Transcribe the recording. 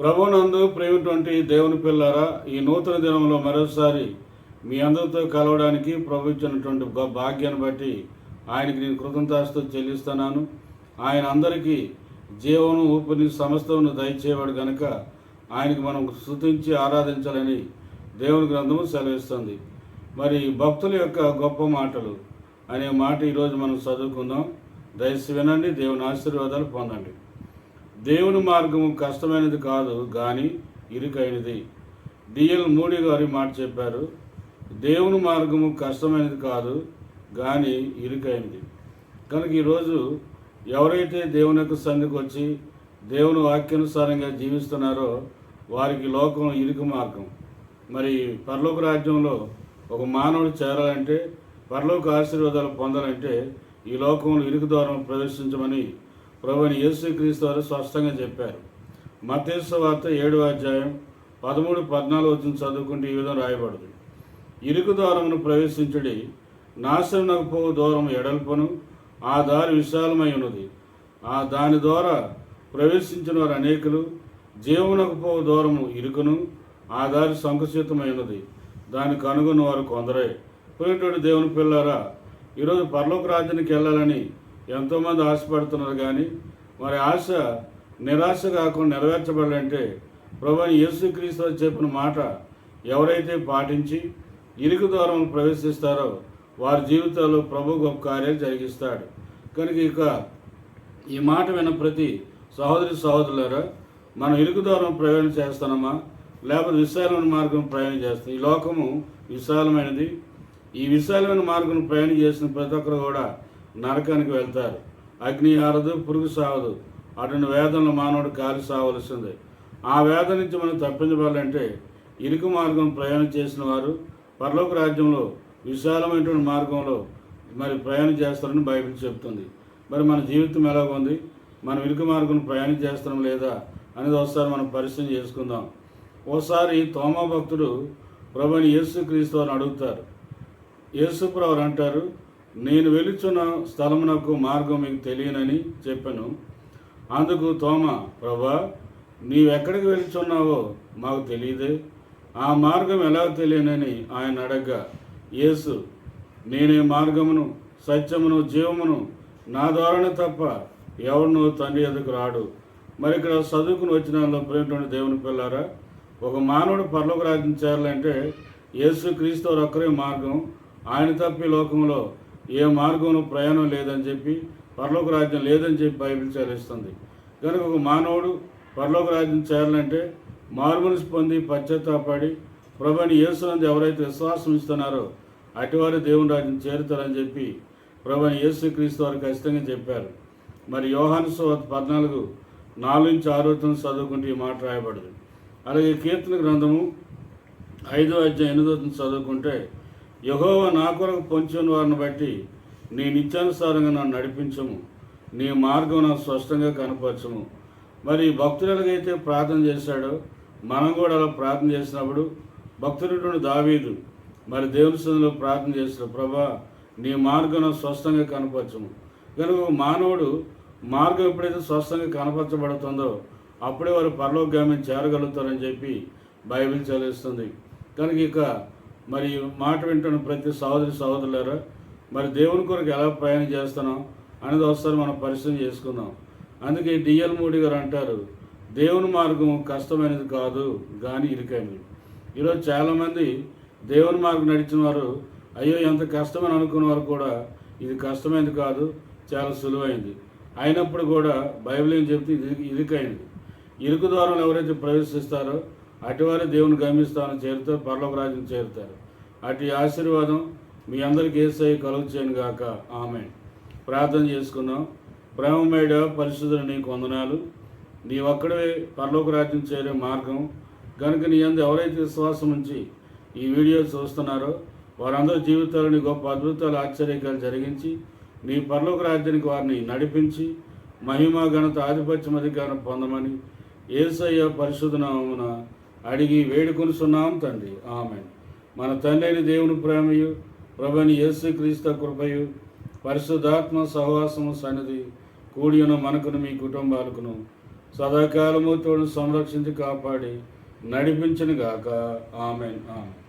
ప్రభునందు ప్రేమటువంటి దేవుని పిల్లారా ఈ నూతన దినంలో మరోసారి మీ అందరితో కలవడానికి ప్రభు ఇచ్చినటువంటి గొప్ప భాగ్యాన్ని బట్టి ఆయనకి నేను కృతజ్ఞతాస్తూ చెల్లిస్తున్నాను. ఆయన అందరికీ జీవను ఊపిరి సమస్తమును దయచేవాడు గనుక ఆయనకి మనం స్తుతించి ఆరాధించాలని దేవుని గ్రంథము సెలవిస్తుంది. మరి భక్తుల యొక్క గొప్ప మాటలు అనే మాట ఈరోజు మనం చదువుకుందాం. దయచేసి వినండి దేవుని ఆశీర్వాదాలు పొందండి. దేవుని మార్గము కష్టమైనది కాదు కానీ ఇరుకైనది. డిఎల్ మోడీ గారి మాట చెప్పారు. దేవుని మార్గము కష్టమైనది కాదు కానీ ఇరుకైంది కనుక ఈరోజు ఎవరైతే దేవుని యొక్క సంధికి వచ్చి దేవుని వాక్యానుసారంగా జీవిస్తున్నారో వారికి లోకం ఇరుకు మార్గం. మరి పరలోక రాజ్యంలో ఒక మానవుడు చేరాలంటే పరలోక ఆశీర్వాదాలు పొందాలంటే ఈ లోకంలో ఇరుకు ద్వారం ప్రదర్శించమని ప్రభుని యేసుక్రీస్తు వారు స్పష్టంగా చెప్పారు. మతేశ్వ వార్త ఏడవ అధ్యాయం పదమూడు పద్నాలుగు వచ్చిన చదువుకుంటే ఈ విధంగా రాయబడదు ఇరుకు ద్వారమును ప్రవేశించుడి నాశనకు పోవు దూరం ఎడల్పను ఆ దారి విశాలమై ఉన్నది. ఆ దాని ద్వారా ప్రవేశించిన వారు అనేకులు జీవనకు పోవు దూరము ఇరుకును ఆ దారి సంకుచితమై ఉన్నది. దాన్ని కనుగొన్న వారు కొందరే. పోయేటువంటి దేవుని పిల్లారా ఈరోజు పర్లోక రాజ్యానికి వెళ్ళాలని ఎంతోమంది ఆశపడుతున్నారు కానీ మరి ఆశ నిరాశ కాకుండా నెరవేర్చబడాలంటే ప్రభు యేసుక్రీస్తు చెప్పిన మాట ఎవరైతే పాటించి ఇరుకు ద్వారంలో ప్రవేశిస్తారో వారి జీవితాల్లో ప్రభు గొప్ప కార్యాలు జరిగిస్తాడు. కనుక ఇక ఈ మాట విన్న ప్రతి సహోదరి సహోదరులారా మనం ఇరుకు ద్వారం ప్రయాణం చేస్తున్నామా? లేకపోతే విశాలమైన మార్గం ప్రయాణం చేస్తాం ఈ లోకము విశాలమైనది. ఈ విశాలమైన మార్గం ప్రయాణం చేసిన ప్రతి ఒక్కరు కూడా నరకానికి వెళ్తారు. అగ్ని ఆరదు పురుగు సావదు. అటువంటి వేదనలు మానవుడు కాలి సావలసిందే. ఆ వేద నుంచి మనం తప్పించబడాలంటే ఇరుకు మార్గం ప్రయాణం చేసిన వారు పరలోక రాజ్యంలో విశాలమైనటువంటి మార్గంలో మరి ప్రయాణం చేస్తారని బైబిల్ చెప్తుంది. మరి మన జీవితం ఎలా ఉంది? మనం ఇరుకు మార్గం ప్రయాణం చేస్తాం లేదా అనేది ఒకసారి మనం పరిశీలన చేసుకుందాం. ఓసారి తోమా భక్తుడు ప్రభుని యేసు క్రీస్తు వారిని అడుగుతారు. యేసుప్రవర్ అంటారు నేను వెలుచున్న స్థలమునకు మార్గం మీకు తెలియనని చెప్పాను. అందుకు తోమ ప్రభా నీవెక్కడికి వెళ్తున్నావో మాకు తెలియదే. ఆ మార్గం ఎలా తెలియనని ఆయన అడగ్గా యేసు నేనే మార్గమును సత్యమును జీవమును నా ద్వారానే తప్ప ఎవరినో తండ్రి ఎదుకు రాడు. మరి ఇక్కడ చదువుకుని వచ్చిన ప్రేమటువంటి దేవుని పిల్లారా ఒక మానవుడు పర్లోకి రాజ్యం చేరాలంటే యేసు క్రీస్తు వారు ఒక్కరే మార్గం. ఆయన తప్పి లోకంలో ఏ మార్గంలో ప్రయాణం లేదని చెప్పి పరలోక రాజ్యం లేదని చెప్పి బైబిల్ చదివిస్తుంది కనుక ఒక మానవుడు పరలోక రాజ్యం చేరాలంటే మారుమనసు పొంది పశ్చాత్తాపడి ప్రభుని యేసునందు ఎవరైతే విశ్వాసం ఇస్తున్నారో అటువారు దేవుని రాజ్యం చేరుతారని చెప్పి ప్రభుని యేసు క్రీస్తు వారు ఖచ్చితంగా చెప్పారు. మరి యోహాను పద్నాలుగు నాలుగు నుంచి ఆరో తొమ్మిది చదువుకుంటే ఈ మాట రాయబడదు. అలాగే కీర్తన గ్రంథము ఐదో అధ్యాయం ఎనిమిదో చదువుకుంటే యహోవ నా కొరకు పొంచిన వారిని బట్టి నీ నిత్యానుసారంగా నన్ను నడిపించము. నీ మార్గం నాకు స్పష్టంగా కనపరచము. మరి భక్తులకైతే ప్రార్థన చేశాడో మనం కూడా అలా ప్రార్థన చేసినప్పుడు భక్తుడు దావీదు మరి దేవుని సన్నిధిలో ప్రార్థన చేసిన ప్రభా నీ మార్గం స్పష్టంగా కనపరచము. కనుక మానవుడు మార్గం ఎప్పుడైతే స్పష్టంగా కనపరచబడుతుందో అప్పుడే వారు పరలోకగామిని చేరగలుగుతారని చెప్పి బైబిల్ చదివిస్తుంది కనుక ఇక మరి మాట వింటున్న ప్రతి సహోదరి సహోదరులారా మరి దేవుని కొరకు ఎలా ప్రయాణం చేస్తున్నాం అనేది ఒకసారి మనం పరిశ్రమ చేసుకుందాం. అందుకే డిఎల్ మోడీ గారు అంటారు దేవుని మార్గం కష్టమైనది కాదు కానీ ఇరుకైనది. ఈరోజు చాలామంది దేవుని మార్గం నడిచిన వారు అయ్యో ఎంత కష్టమని అనుకున్న వారు కూడా ఇది కష్టమైనది కాదు చాలా సులువైంది. అయినప్పుడు కూడా బైబిల్ ఏం చెప్తే ఇది ఇరుకైంది ఇరుకు ద్వారం ఎవరైతే ప్రవేశిస్తారో అటువారే దేవుని గమ్యస్థానం చేరుతారు పర్లోక రాజ్యం చేరుతారు. అటు ఆశీర్వాదం మీ అందరికీ ఏసై కలుగు చేయను గాక. ఆమె ప్రార్థన చేసుకున్నాం. ప్రేమమేడ పరిశుద్ధులు నీకు వందనాలు. నీ ఒక్కడే పరలోక రాజ్యం చేరే మార్గం. కనుక నీ అందు ఎవరైతే విశ్వాసం ఉంచి ఈ వీడియో చూస్తున్నారో వారందరి జీవితాలు నీ గొప్ప అద్భుతాలు ఆశ్చర్యకాలు జరిగించి నీ పరలోక రాజ్యానికి వారిని నడిపించి మహిమ ఘనత ఆధిపత్యం అధికారం పొందమని ఏసయ్య పరిశుద్ధ అడిగి వేడుకొనుచున్నాం తండ్రి. ఆమె మన తండ్రిని దేవుని ప్రేమయు ప్రభుని యేసు క్రీస్తు కృపయు పరిశుద్ధాత్మ సహవాసము సన్నిధి కూడి ఉన్న మనకును మీ కుటుంబాలకును సదాకాలము తోడు సంరక్షించి కాపాడి నడిపించను గాక. ఆమెన్. ఆమెన్.